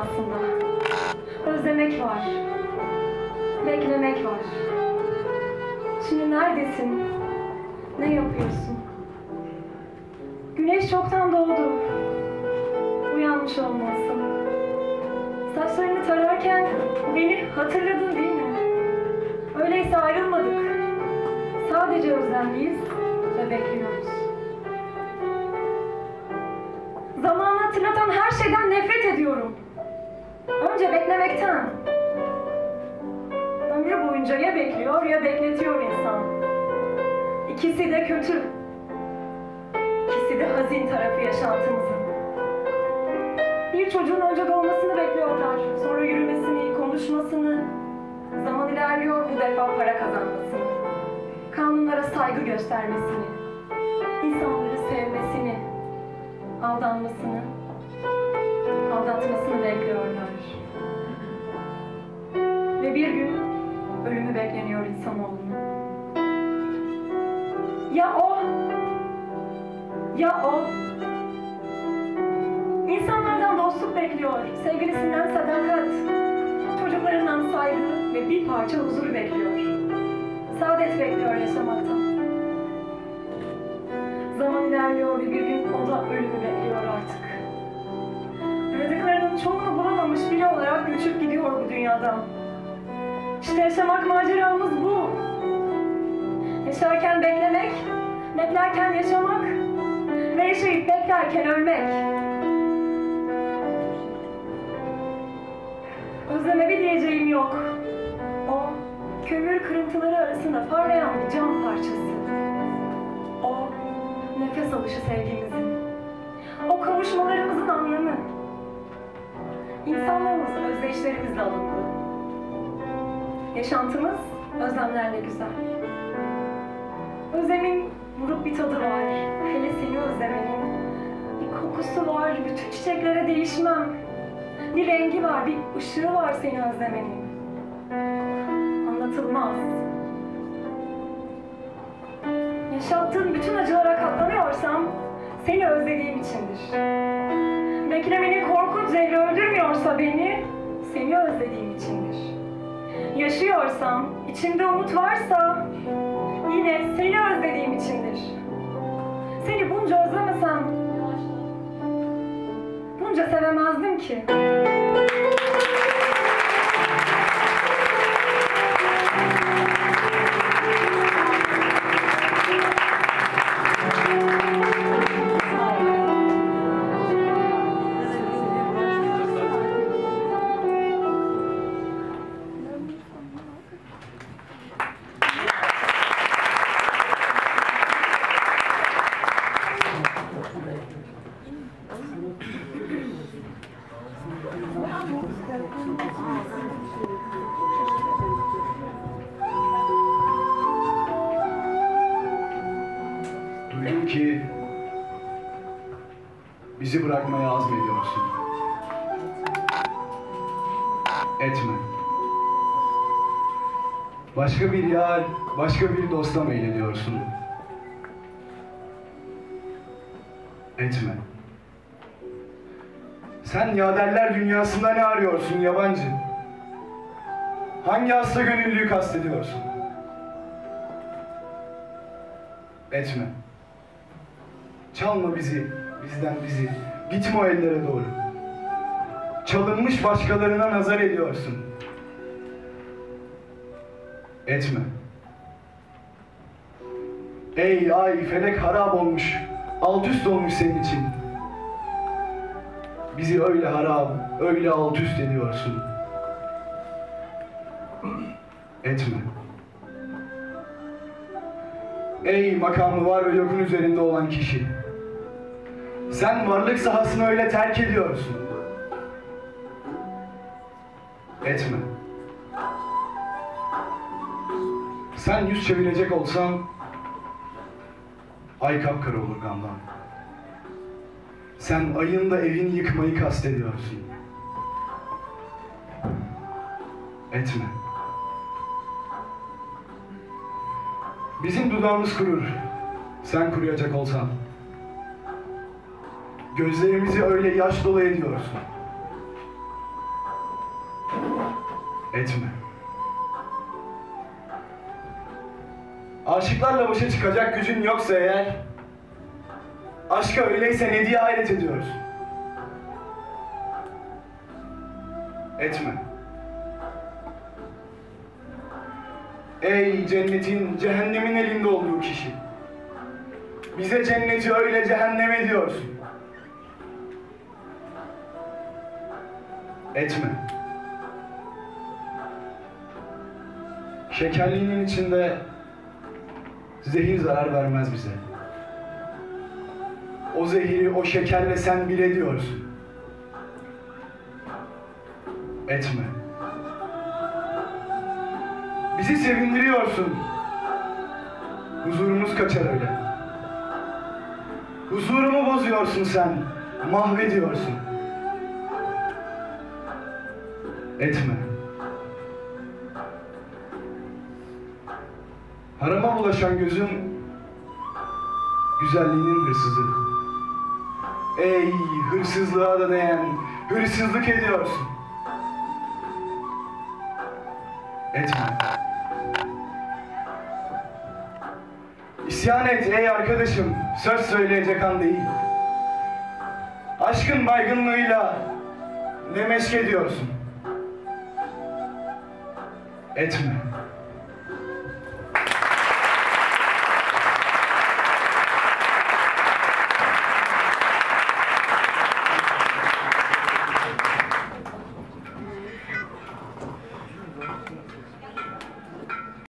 aslında. Özlemek var. Beklemek var. Şimdi neredesin? Ne yapıyorsun? Güneş çoktan doğdu. Uyanmış olmalısın. Saçlarını tararken beni hatırladın değil mi? Öyleyse ayrılmadık. Sadece özlemliyiz ve bekliyoruz. Zamanı hatırlatan her şeyden nefret ediyorum. Önce beklemekten. Ömrü boyunca ya bekliyor ya bekletiyor insan. İkisi de kötü. İkisi de hazin tarafı yaşantımızın. Bir çocuğun önce doğmasını bekliyorlar. Sonra yürümesini, konuşmasını. Zaman ilerliyor bu defa para kazanmasını. Kanunlara saygı göstermesini. insanları sevmesini. Aldanmasını. Aldatmasını bekliyorlar. Ve bir gün ölümü bekleniyor insanoğlunun. Ya o? Ya o? İnsanlardan dostluk bekliyor, sevgilisinden sadakat, çocuklarından saygı ve bir parça huzuru bekliyor. Saadet bekliyor yaşamaktan. Zaman ilerliyor ve bir gün o da ölümü bekliyor artık. Aradıklarının çoğunu bulamamış biri olarak göçüp gidiyor bu dünyadan. İşte yaşamak maceramız bu. Yaşarken beklemek, beklerken yaşamak ve yaşayıp beklerken ölmek. Özleme bir diyeceğim yok. O, kömür kırıntıları arasında parlayan bir cam parçası. O, nefes alışı sevgimizin. Özdeşlerimizle alındı. Yaşantımız özlemlerle güzel. Özlemin vurup bir tadı var. Hele seni özlemenin. Bir kokusu var. Bütün çiçeklere değişmem. Bir rengi var, bir ışığı var seni özlemenin. Anlatılmaz. Yaşattığın bütün acılara katlanıyorsam seni özlediğim içindir. Beklemenin korkunç zehri öldürmüyorsa beni seni özlediğim içindir. Yaşıyorsam, içimde umut varsa yine seni özlediğim içindir. Seni bunca özlemesem bunca sevemezdim ki. Bizi bırakmaya azmediyorsun. Etme. Başka bir yar, başka bir dosta meylediyorsun. Etme. Sen yaderler dünyasında ne arıyorsun yabancı? Hangi hasta gönüllüyü kastediyorsun? Etme. Çalma bizi, bizden bizi. Gitme o ellere doğru. Çalınmış başkalarına nazar ediyorsun. Etme. Ey ay felek harap olmuş, alt üst olmuş senin için. Bizi öyle harap, öyle alt üst ediyorsun. Etme. Ey makamı var ve yokun üzerinde olan kişi. Sen varlık sahasını öyle terk ediyorsun. Etme. Sen yüz çevirecek olsan ay kapkara olur gamdan. Sen ayın da evini yıkmayı kastediyorsun. Etme. Bizim dudağımız kurur. Sen kuruyacak olsan. Gözlerimizi öyle yaş dolu ediyorsun. Etme. Aşıklarla başa çıkacak gücün yoksa eğer, aşka öyleyse ne diye hayret ediyoruz? Etme. Ey cennetin, cehennemin elinde olduğu kişi. Bize cenneti öyle cehenneme diyorsun. Etme. Şekerliğinin içinde zehir zarar vermez bize. O zehiri o şekerle sen bir ediyorsun. Etme. Bizi sevindiriyorsun. Huzurumuz kaçar öyle. Huzurumu bozuyorsun sen. Mahvediyorsun. Etme. Harama bulaşan gözün güzelliğinin hırsızı. Ey hırsızlığa da değen, hırsızlık ediyorsun. Etme. İsyan et ey arkadaşım, söz söyleyecek an değil. Aşkın baygınlığıyla ne meşk ediyorsun? Etme.